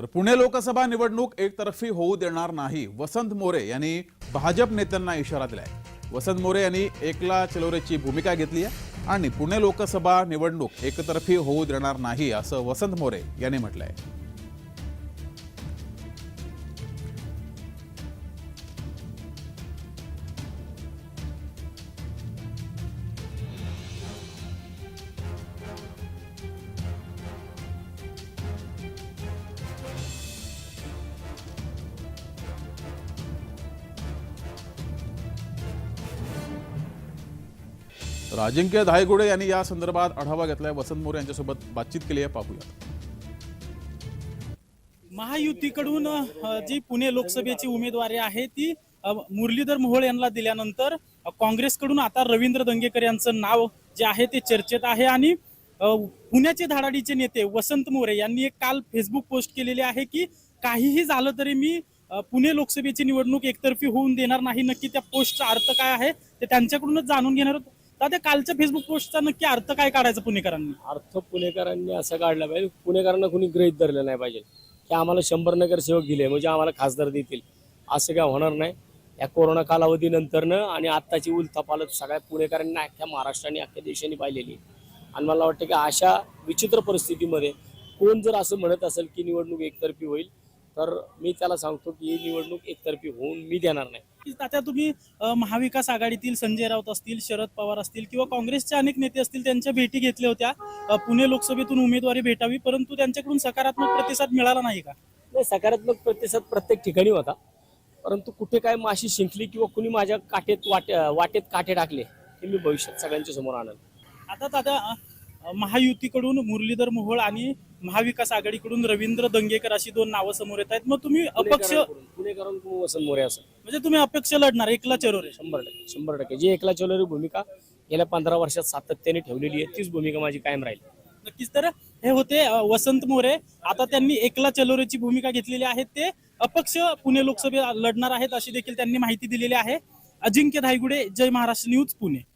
तर पुणे लोकसभा निवडणूक एकतर्फी होऊ देणार नाही. वसंत मोरे यांनी भाजप नेत्यांना इशारा दिलाय. वसंत मोरे यांनी एकला चलोरेची भूमिका घेतली आहे आणि पुणे लोकसभा निवडणूक एकतर्फी होऊ देणार नाही असं वसंत मोरे यांनी म्हटलंय. तर धायगुडे यांनी या संदर्भात आढावा घेतलाय. वसंत मोरे यांच्यासोबत बातचीत केली आहे. पाहूया. महायुतीकडून जी पुणे लोकसभेची उमेदवारी आहे ती मुरलीधर मोहोळ यांना दिल्यानंतर काँग्रेसकडून आता रवींद्र दंगेकर यांचं नाव जे आहे ते चर्चेत आहे आणि पुण्याचे धाडाडीचे नेते वसंत मोरे यांनी एक काल फेसबुक पोस्ट केलेली आहे की काहीही झालं तरी मी पुणे लोकसभेची निवडणूक एकतर्फी होऊन देणार नाही. नक्की त्या पोस्टचा अर्थ काय आहे ते त्यांच्याकडूनच जाणून घेणार तर दादा कालच्या फेसबुक पोस्टचा नक्की अर्थ काय काढायचा पुणेकरांनी? अर्थ पुणेकरांनी असं काढला पाहिजे. पुणेकरांना कुणी गृहीत धरलं नाही पाहिजे. की आम्हाला शंभर नगरसेवक दिले म्हणजे आम्हाला खासदार देतील. असं काय होणार नाही. या कोरोना कालावधीनंतरनं आणि आत्ताची उलथापालत सगळ्या पुणेकरांनी अख्ख्या महाराष्ट्राने अख्ख्या देशाने पाहिलेली. आहे. आणि मला वाटतं की अशा विचित्र परिस्थितीमध्ये कोण जर असं म्हणत असेल की निवडणूक एकतर्फी होईल तर मी त्याला सांगतो की ही निवडणूक एकतर्फी होऊन मी देणार नाही. आता तुम्ही महाविकास आघाडीतील संजय राऊत असतील शरद पवार असतील किंवा काँग्रेसचे अनेक नेते असतील त्यांच्या भेटी घेतल्या होत्या. पुणे लोकसभेतून उमेदवारी भेटावी परंतु त्यांच्याकडून सकारात्मक प्रतिसाद मिळाला नाही का? नाही सकारात्मक प्रतिसाद प्रत्येक ठिकाणी होता. परंतु कुठे काय माशी शिंकली किंवा कुणी माझ्या काटेत वाटे वाटेत काटे टाकले हे मी भविष्यात सगळ्यांच्या समोर आणल. आता दादा महायुतीकडून मुरलीधर मोहोळ आणि महाविकास आघाडीकडून रवींद्र दंगेकर अशी दोन नावं समोर येत आहेत. मग तुम्ही अपक्ष पुणेकरांकडून वसंत मोरे असं. म्हणजे तुम्ही अपक्ष लढणार एकला चरोरे शंभर टक्के शंभर टक्के. जी एकला चौलेरी भूमिका गेल्या पंधरा वर्षात सातत्याने ठेवलेली आहे तीच भूमिका माझी कायम राहील. नक्कीच. तर हे होते अ, वसंत मोरे. आता त्यांनी एकला चलोरेची भूमिका घेतलेली आहे. ते अपक्ष पुणे लोकसभे लढणार आहेत अशी देखील त्यांनी माहिती दिलेली आहे. अजिंक्य धायगुडे जय महाराष्ट्र न्यूज पुणे.